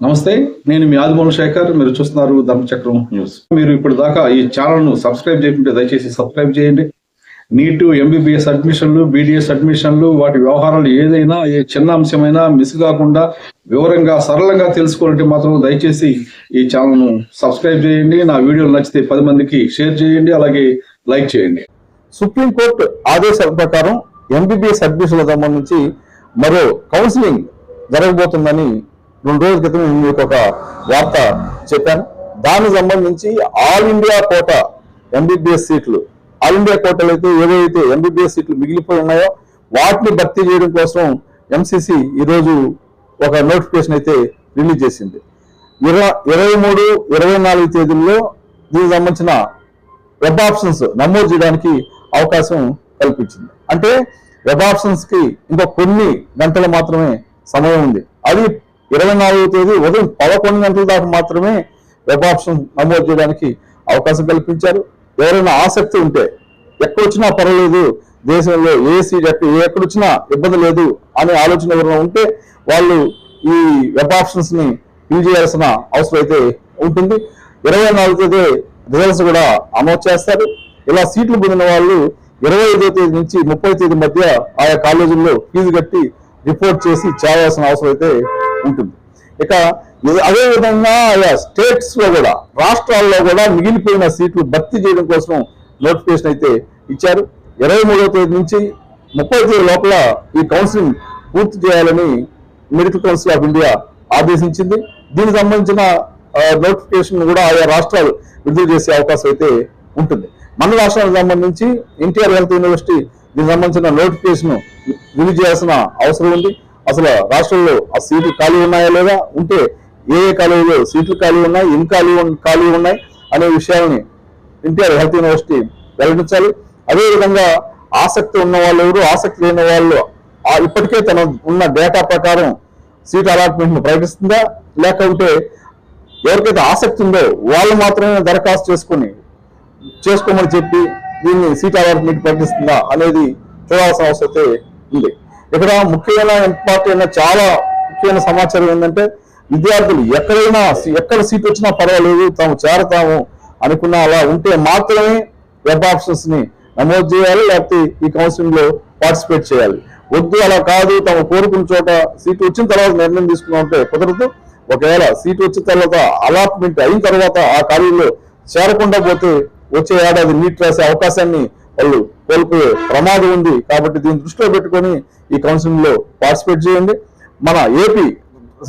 నమస్తే నేను మీ ఆదిమూల శేఖర్ మీరు చూస్తున్నారు ధర్మచక్రం న్యూస్. మీరు ఇప్పుడు దాకా ఈ ఛానల్ను సబ్స్క్రైబ్ చేయకుంటే దయచేసి సబ్స్క్రైబ్ చేయండి. నీటు ఎంబీబీఎస్ అడ్మిషన్లు బీడీఎస్ అడ్మిషన్లు వాటి వ్యవహారాలు ఏదైనా ఏ చిన్న అంశమైనా మిస్ కాకుండా వివరంగా సరళంగా తెలుసుకోవాలంటే మాత్రం దయచేసి ఈ ఛానల్ను సబ్స్క్రైబ్ చేయండి. నా వీడియోలు నచ్చితే పది మందికి షేర్ చేయండి అలాగే లైక్ చేయండి. సుప్రీంకోర్టు ఆదేశాల ప్రకారం ఎంబీబీఎస్ అడ్మిషన్లకు సంబంధించి మరో కౌన్సిలింగ్ జరగబోతుందని రెండు రోజుల క్రితం నేను మీకు ఒక వార్త చెప్పాను. దానికి సంబంధించి ఆల్ ఇండియా కోట ఎంబీబీఎస్ సీట్లు ఆల్ ఇండియా కోటలు అయితే ఏవైతే ఎంబీబీఎస్ సీట్లు మిగిలిపోయి ఉన్నాయో వాటిని భర్తీ చేయడం కోసం ఎంసీసీ ఈరోజు ఒక నోటిఫికేషన్ అయితే రిలీజ్ చేసింది. ఇరవై ఇరవై మూడు ఇరవై నాలుగు తేదీల్లో దీనికి సంబంధించిన వెబ్ ఆప్షన్స్ నమోదు చేయడానికి అవకాశం కల్పించింది. అంటే వెబ్ ఆప్షన్స్కి ఇంకా కొన్ని గంటలు మాత్రమే సమయం ఉంది. అది ఇరవై నాలుగవ తేదీ ఉదయం పదకొండు గంటల దాకా మాత్రమే వెబ్ ఆప్షన్ నమోదు చేయడానికి అవకాశం కల్పించారు. ఎవరైనా ఆసక్తి ఉంటే ఎక్కడొచ్చినా పర్వాలేదు దేశంలో ఏ సీట్ ఎక్కడ ఎక్కడొచ్చినా ఇబ్బంది లేదు అనే ఆలోచన ఎవరైనా ఉంటే వాళ్ళు ఈ వెబ్ ఆప్షన్స్ని యూజ్ చేయాల్సిన అవసరం అయితే ఉంటుంది. ఇరవై నాలుగు తేదీ రిజల్ట్స్ కూడా అమోదు చేస్తారు. ఇలా సీట్లు పొందిన వాళ్ళు ఇరవై ఐదో తేదీ నుంచి ముప్పై తేదీ మధ్య ఆయా కాలేజీల్లో ఫీజు కట్టి రిపోర్ట్ చేసి చేయాల్సిన అవసరం అయితే ఉంటుంది. ఇక అదేవిధంగా అదే విధంగా ఆయా స్టేట్స్లో కూడా రాష్ట్రాల్లో కూడా మిగిలిపోయిన సీట్లు భర్తీ చేయడం కోసం నోటిఫికేషన్ అయితే ఇచ్చారు. ఇరవై మూడవ తేదీ నుంచి ముప్పై తేదీ లోపల ఈ కౌన్సిలింగ్ పూర్తి చేయాలని మెడికల్ కౌన్సిల్ ఆఫ్ ఇండియా ఆదేశించింది. దీనికి సంబంధించిన నోటిఫికేషన్ కూడా ఆయా రాష్ట్రాలు విడుదల చేసే అవకాశం అయితే ఉంటుంది. మన రాష్ట్రానికి సంబంధించి ఎన్టీఆర్ హెల్త్ యూనివర్సిటీ దీనికి సంబంధించిన నోటిఫికేషన్ విడుదల చేయాల్సిన అవసరం ఉంది. అసలు రాష్ట్రంలో ఆ సీట్లు ఖాళీ ఉన్నాయా లేదా? ఉంటే ఏ ఏ కాలేజీలో సీట్లు ఖాళీ ఉన్నాయి ఎన్ని ఖాళీ ఖాళీ ఉన్నాయి అనే విషయాలని ఎన్టీఆర్ హెల్త్ యూనివర్సిటీ వెల్లడించాలి. అదేవిధంగా ఆసక్తి ఉన్న వాళ్ళు ఎవరు? ఆసక్తి లేని వాళ్ళు ఆ ఇప్పటికే తన ఉన్న డేటా ప్రకారం సీట్ అలాట్మెంట్ను ప్రకటిస్తుందా? లేకుంటే ఎవరికైతే ఆసక్తి ఉందో వాళ్ళు మాత్రమే దరఖాస్తు చేసుకుని చేసుకోమని చెప్పి దీన్ని సీట్ అలాట్మెంట్ ప్రకటిస్తుందా అనేది చూడాల్సిన అవసరం ఉంది. ఇక్కడ ముఖ్యమైన ఇంపార్టెంట్ చాలా ముఖ్యమైన సమాచారం ఏంటంటే విద్యార్థులు ఎక్కడైనా ఎక్కడ సీట్ వచ్చినా పర్వాలేదు తాము చేరతాము అనుకున్న అలా ఉంటే మాత్రమే వెబ్ ఆప్షన్స్ని నమోదు చేయాలి లేకపోతే ఈ కౌన్సిలింగ్లో పార్టిసిపేట్ చేయాలి. వద్దు అలా కాదు తాము కోరుకున్న చోట సీట్ వచ్చిన తర్వాత నిర్ణయం తీసుకున్నా ఉంటే కుదరదు. ఒకవేళ సీట్ వచ్చిన తర్వాత అలాట్మెంట్ అయిన తర్వాత ఆ కాలేజీలో చేరకుండా పోతే వచ్చే ఏడాది నీట్ రాసే అవకాశాన్ని వాళ్ళు కోల్పోయే ప్రమాదం ఉంది కాబట్టి దీన్ని దృష్టిలో పెట్టుకొని ఈ కౌన్సిలింగ్లో పార్టిసిపేట్ చేయండి. మన ఏపీ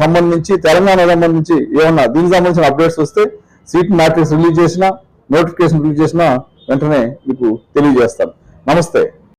సంబంధించి తెలంగాణ సంబంధించి ఏమన్నా దీనికి సంబంధించిన అప్డేట్స్ వస్తే సీట్ మ్యాట్రిక్స్ రిలీజ్ చేసినా నోటిఫికేషన్ రిలీజ్ చేసినా వెంటనే మీకు తెలియజేస్తాను. నమస్తే.